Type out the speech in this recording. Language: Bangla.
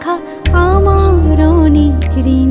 রাখা আমার অনেক ঋণ